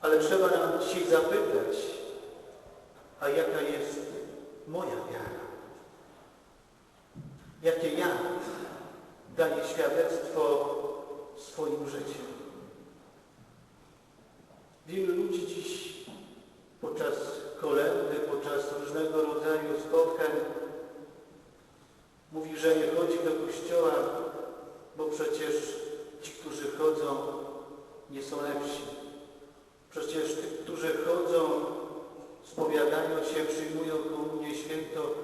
Ale trzeba nam zapytać, a jaka jest moja wiara? Jakie ja daję świadectwo swoim życiem? Wielu ludzi dziś podczas kolendy, podczas różnego rodzaju spotkań mówi, że nie chodzi do kościoła, bo przecież ci, którzy chodzą, nie są lepsi. Przecież tych, którzy chodzą, spowiadają się, przyjmują święto,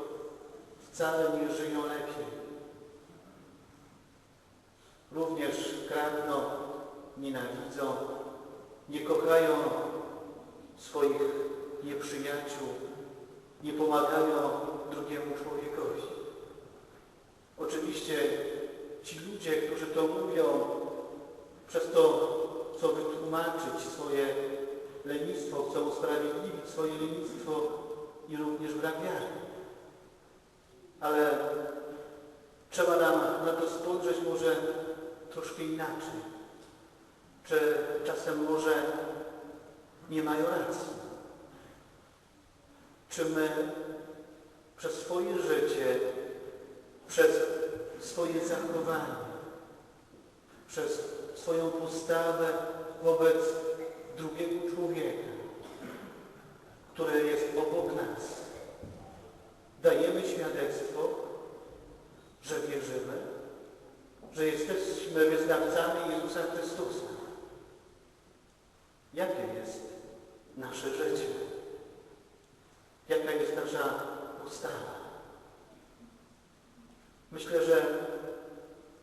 wcale nie żyją lepiej. Również kradną, nienawidzą, nie kochają swoich nieprzyjaciół, nie pomagają drugiemu człowiekowi. Oczywiście ci ludzie, którzy to mówią, przez to chcą wytłumaczyć swoje lenistwo, chcą usprawiedliwić swoje lenistwo i również brak wiary. Ale trzeba nam na to spojrzeć może troszkę inaczej. Czy czasem może nie mają racji? Czy my przez swoje życie, przez swoje zachowanie, przez swoją postawę wobec drugiego człowieka, który jest obok nas, dajemy świadectwo, że wierzymy, że jesteśmy wyznawcami Jezusa Chrystusa. Jakie jest nasze życie? Jaka jest nasza postawa? Myślę, że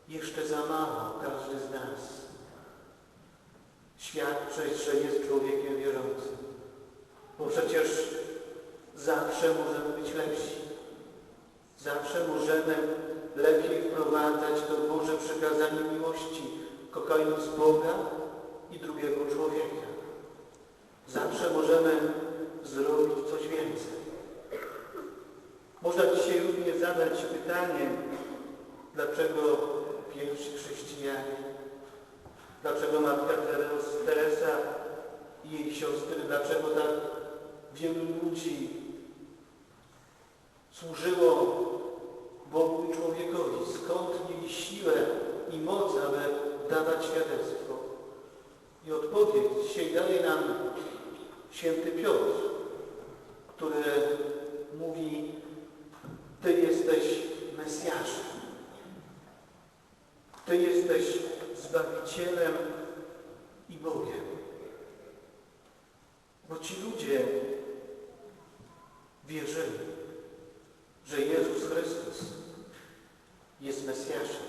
jeszcze za mało każdy z nas świadczyć, że jest człowiekiem wierzącym. Bo przecież zawsze możemy być lepsi. Zawsze możemy lepiej wprowadzać to Boże przekazanie miłości, kochając Boga i drugiego człowieka. Zawsze możemy zrobić coś więcej. Można dzisiaj również zadać pytanie, dlaczego pierwsi chrześcijanie, dlaczego Matka Teresa i jej siostry, dlaczego tak wielu ludzi służyło Bogu i człowiekowi, skąd mieli siłę i moc, aby dawać świadectwo. I odpowiedź daje nam święty Piotr, który mówi, Ty jesteś Mesjaszem. Ty jesteś Zbawicielem i Bogiem. Bo ci ludzie wierzyli, że Jezus Chrystus jest Mesjaszem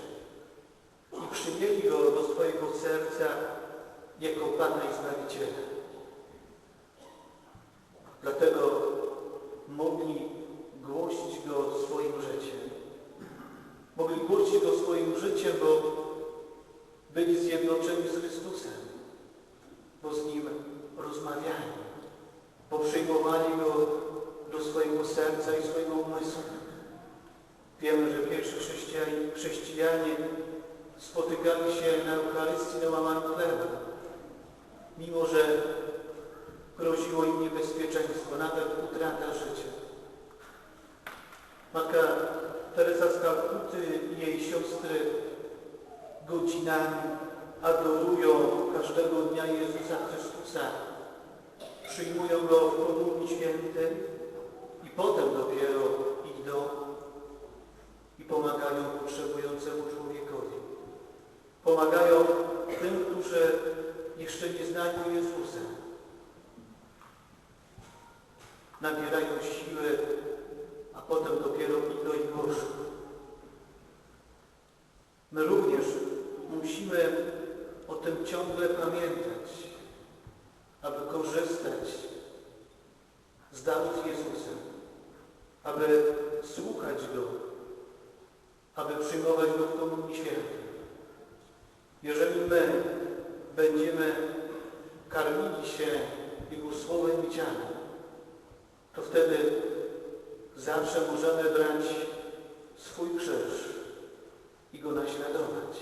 i przyjęli Go do swojego serca jako Pana i Zbawiciela. Dlatego mogli głosić Go swoim życiem. Mogli głosić Go swoim życiem, bo byli zjednoczeni z Chrystusem, bo z Nim rozmawiali, bo przyjmowali Go do swojego serca i swojego umysłu. Wiemy, że pierwsi chrześcijanie, chrześcijanie spotykali się na Eucharystii na łamaniu chleba, mimo że groziło im niebezpieczeństwo, nawet utrata życia. Matka Teresa z Kalkuty i jej siostry godzinami adorują każdego dnia Jezusa Chrystusa, przyjmują Go w Komunii Świętej i potem dopiero idą i pomagają potrzebującemu człowiekowi. Pomagają tym, którzy jeszcze nie znają Jezusa. Nabierają siły, a potem dopiero idą i głoszą. My również musimy o tym ciągle pamiętać, aby korzystać z darów Jezusa, aby słuchać Go, aby przyjmować Go w Komunii Świętej. Jeżeli my będziemy karmili się Jego Słowem i ciałem, to wtedy zawsze możemy brać swój krzyż i Go naśladować.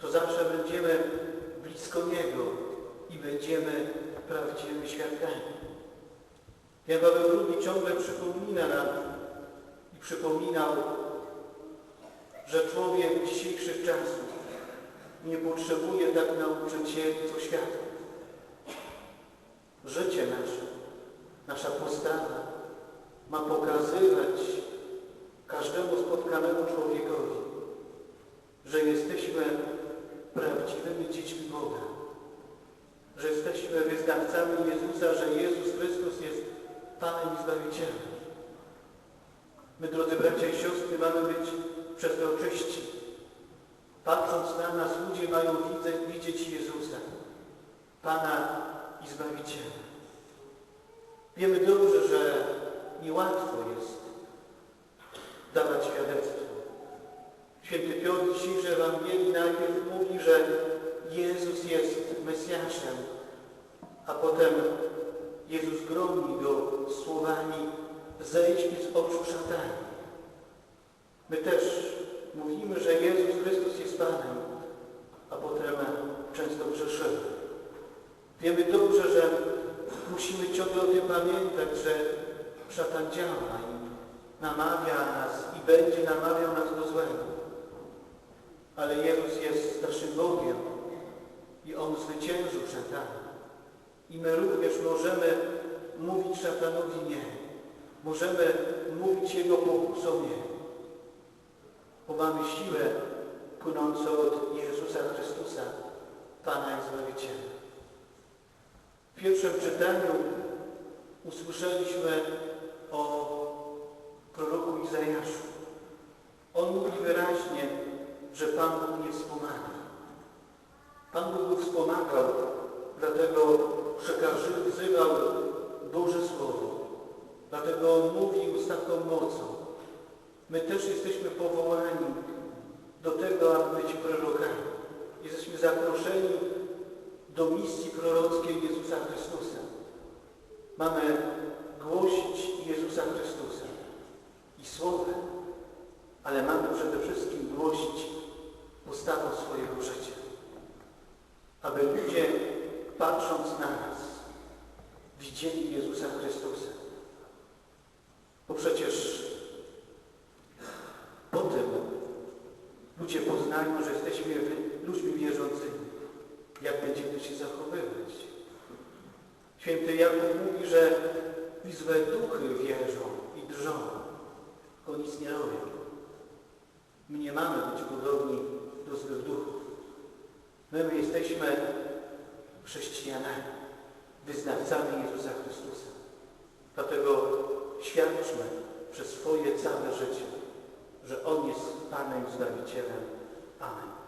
To zawsze będziemy blisko Niego i będziemy prawdziwymi świadkami. Jan Paweł II ciągle przypomina nam i przypominał, że człowiek dzisiejszych czasów nie potrzebuje tak nauczycieli, co światła. Życie nasze, nasza postawa ma pokazywać każdemu spotkanemu człowiekowi, że jesteśmy prawdziwymi dziećmi Boga, że jesteśmy wyznawcami Jezusa, że Jezus Chrystus jest Panem i Zbawicielem. My, drodzy bracia i siostry, mamy być przez to czyści. Patrząc na nas, ludzie mają widzieć Jezusa, Pana i Zbawiciela. Wiemy dobrze, że niełatwo jest dawać świadectwo. Święty Piotr w dzisiejszej Ewangelii najpierw mówi, że Jezus jest Mesjaszem, a potem Jezus gromi go słowami zejdź mi z oczu szatana. My też mówimy, że Jezus Chrystus jest Panem, a potem często grzeszymy. Wiemy dobrze, że musimy ciągle o tym pamiętać, że szatan działa i namawia nas i będzie namawiał nas do złego. Ale Jezus jest naszym Bogiem i On zwyciężył szatana. I my również możemy mówić szatanowi nie. Możemy mówić Jego pokusom nie. Mamy siłę płynącą od Jezusa Chrystusa, Pana i Zbawiciela. W pierwszym czytaniu usłyszeliśmy o proroku Izajaszu. On mówi wyraźnie, że Pan Bóg nie wspomaga. Pan Bóg go wspomagał, dlatego przekazywał Boże Słowo. Dlatego On mówił z taką mocą. My też jesteśmy powołani do tego, aby być prorokami. Jesteśmy zaproszeni do misji prorockiej Jezusa Chrystusa. Mamy głosić Jezusa Chrystusa i Słowem, ale mamy przede wszystkim głosić postawą swojego życia. Aby ludzie, patrząc na nas, widzieli Jezusa Chrystusa. Bo przecież po tym poznają, że jesteśmy ludźmi wierzącymi. Jak będziemy się zachowywać? Święty Jakub mówi, że i złe duchy wierzą i drżą, tylko nic nie robią. My nie mamy być podobni do złych duchów. My, my jesteśmy chrześcijanami, wyznawcami Jezusa Chrystusa. Dlatego świadczmy przez swoje całe życie, że On jest Panem i Zbawicielem. time.